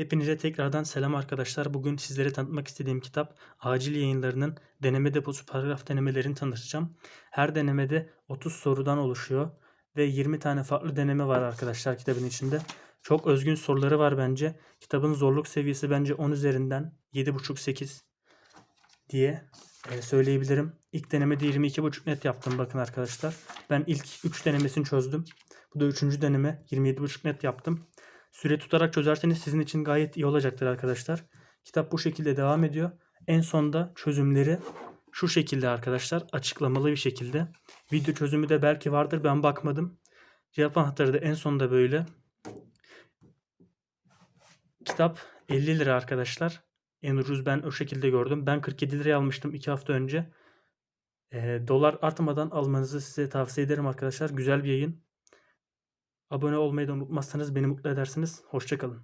Hepinize tekrardan selam arkadaşlar. Bugün sizlere tanıtmak istediğim kitap Acil Yayınları'nın deneme deposu paragraf denemelerini tanıtacağım. Her denemede 30 sorudan oluşuyor ve 20 tane farklı deneme var arkadaşlar kitabın içinde. Çok özgün soruları var bence. Kitabın zorluk seviyesi bence 10 üzerinden 7.5-8 diye e, söyleyebilirim. İlk denemede 22.5 net yaptım bakın arkadaşlar. Ben ilk 3 denemesini çözdüm. Bu da 3. deneme 27.5 net yaptım. Süre tutarak çözerseniz sizin için gayet iyi olacaktır arkadaşlar. Kitap bu şekilde devam ediyor. En sonda çözümleri şu şekilde arkadaşlar açıklamalı bir şekilde. Video çözümü de belki vardır ben bakmadım. Cevap anahtarı da en sonda böyle. Kitap 50 lira arkadaşlar. En ucuz ben o şekilde gördüm. Ben 47 liraya almıştım 2 hafta önce. Ee, dolar artmadan almanızı size tavsiye ederim arkadaşlar. Güzel bir yayın. Abone olmayı da unutmazsanız beni mutlu edersiniz. Hoşçakalın.